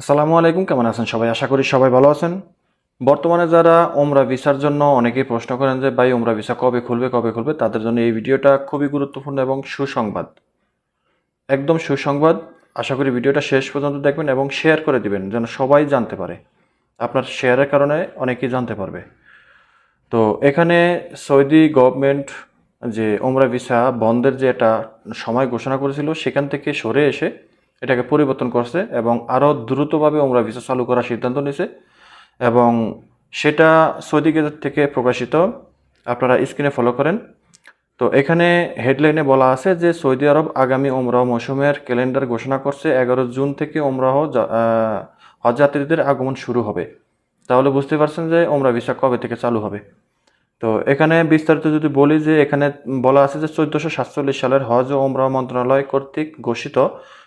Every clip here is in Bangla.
আসসালামু আলাইকুম, কেমন আছেন সবাই? আশা করি সবাই ভালো আছেন। বর্তমানে যারা ওমরা ভিসার জন্য অনেকেই প্রশ্ন করেন যে, ভাই, ওমরা ভিসা কবে খুলবে কবে খুলবে? তাদের জন্য এই ভিডিওটা খুবই গুরুত্বপূর্ণ এবং সুসংবাদ। একদম সুসংবাদ। আশা করি ভিডিওটা শেষ পর্যন্ত দেখবেন এবং শেয়ার করে দিবেন, যেন সবাই জানতে পারে। আপনার শেয়ারের কারণে অনেকেই জানতে পারবে। তো এখানে সৌদি গভর্নমেন্ট যে ওমরা ভিসা বন্ধের যে একটা সময় ঘোষণা করেছিল, সেখান থেকে সরে এসে এটাকে পরিবর্তন করছে এবং আরও দ্রুতভাবে ওমরা ভিসা চালু করার সিদ্ধান্ত নিয়েছে। এবং সেটা সৌদি গেজেট থেকে প্রকাশিত। আপনারা স্ক্রিনে ফলো করেন। তো এখানে হেডলাইনে বলা আছে যে সৌদি আরব আগামী ওমরাহ মৌসুমের ক্যালেন্ডার ঘোষণা করছে, এগারো জুন থেকে ওমরাহ হজযাত্রীদের আগমন শুরু হবে। তাহলে বুঝতে পারছেন যে ওমরা ভিসা কবে থেকে চালু হবে? তো এখানে বিস্তারিত যদি বলি যে এখানে বলা আছে যে চোদ্দোশো সাতচল্লিশ সালের হজ ওমরা মন্ত্রণালয় কর্তৃক ঘোষিত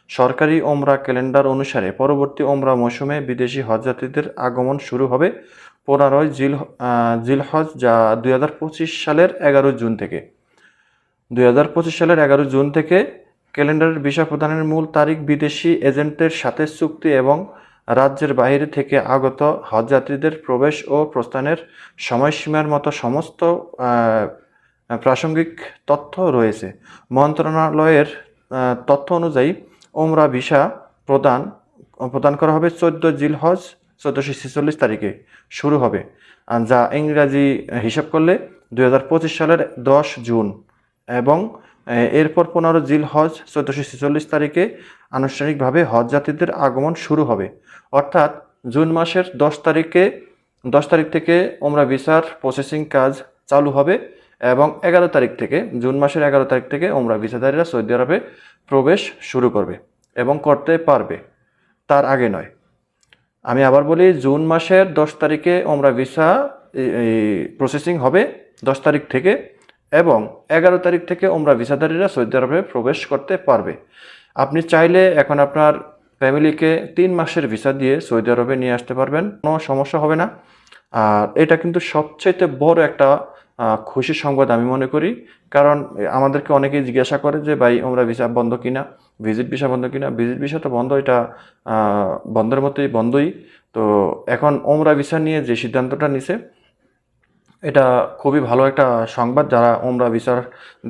সরকারি ওমরা ক্যালেন্ডার অনুসারে পরবর্তী ওমরা মৌসুমে বিদেশি হজযাত্রীদের আগমন শুরু হবে পনেরোই জিল আহ, জিলহজ যা দুই হাজার পঁচিশ সালের এগারো জুন থেকে। দুই হাজার পঁচিশ সালের এগারো জুন থেকে ক্যালেন্ডারের বিষয় প্রদানের মূল তারিখ বিদেশি এজেন্টের সাথে চুক্তি এবং রাজ্যের বাইরে থেকে আগত হজযাত্রীদের প্রবেশ ও প্রস্থানের সময়সীমার মতো সমস্ত প্রাসঙ্গিক তথ্য রয়েছে। মন্ত্রণালয়ের তথ্য অনুযায়ী ওমরা ভিসা প্রদান প্রদান করা হবে চোদ্দ জিলহজ চোদ্দোশো ছেচল্লিশ তারিখে শুরু হবে। যা ইংরাজি হিসাব করলে দু হাজার পঁচিশ সালের দশ জুন এবং এরপর পনেরো জিল হজ, চোদ্দোশো ছেচল্লিশ তারিখে আনুষ্ঠানিকভাবে হজ যাত্রীদের আগমন শুরু হবে। অর্থাৎ জুন মাসের দশ তারিখে, দশ তারিখ থেকে ওমরা ভিসার প্রসেসিং কাজ চালু হবে এবং এগারো তারিখ থেকে, জুন মাসের এগারো তারিখ থেকে ওমরা ভিসাধারীরা সৌদি আরবে প্রবেশ শুরু করবে এবং করতে পারবে। তার আগে নয়। আমি আবার বলি, জুন মাসের দশ তারিখে ওমরা ভিসা প্রসেসিং হবে দশ তারিখ থেকে এবং এগারো তারিখ থেকে ওমরা ভিসাধারীরা সৌদি আরবে প্রবেশ করতে পারবে। আপনি চাইলে এখন আপনার ফ্যামিলিকে তিন মাসের ভিসা দিয়ে সৌদি আরবে নিয়ে আসতে পারবেন, কোনো সমস্যা হবে না। আর এটা কিন্তু সবচাইতে বড় একটা খুশির সংবাদ আমি মনে করি। কারণ আমাদেরকে অনেকেই জিজ্ঞাসা করে যে, ভাই ওমরা ভিসা বন্ধ কিনা? ভিজিট ভিসা বন্ধ কিনা? ভিজিট ভিসা তো বন্ধ, এটা বন্ধের মতোই বন্ধই। তো এখন ওমরা ভিসা নিয়ে যে সিদ্ধান্তটা নিছে, এটা খুবই ভালো একটা সংবাদ যারা ওমরা ভিসার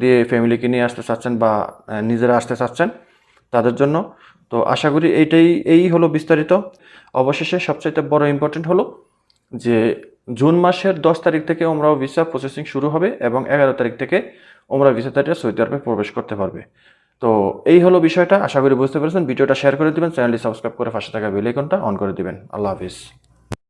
দিয়ে ফ্যামিলিকে নিয়ে আসতে চাচ্ছেন বা নিজেরা আসতে চাচ্ছেন, তাদের জন্য। তো আশা করি এইটাই, এই হলো বিস্তারিত। অবশেষে সবচাইতে বড় ইম্পর্টেন্ট হলো যে জুন মাসের দশ তারিখ থেকে ওমরাও ভিসা প্রসেসিং শুরু হবে এবং এগারো তারিখ থেকে ওমরা ভিসাধারীরা সৌদি আরবে প্রবেশ করতে পারবে। তো এই হলো বিষয়টা। আশা করি বুঝতে পেরেছেন। ভিডিওটা শেয়ার করে দেবেন। চ্যানেলটি সাবস্ক্রাইব করে পাশে থাকা বেল আইকনটা অন করে দেবেন। আল্লাহ হাফিজ।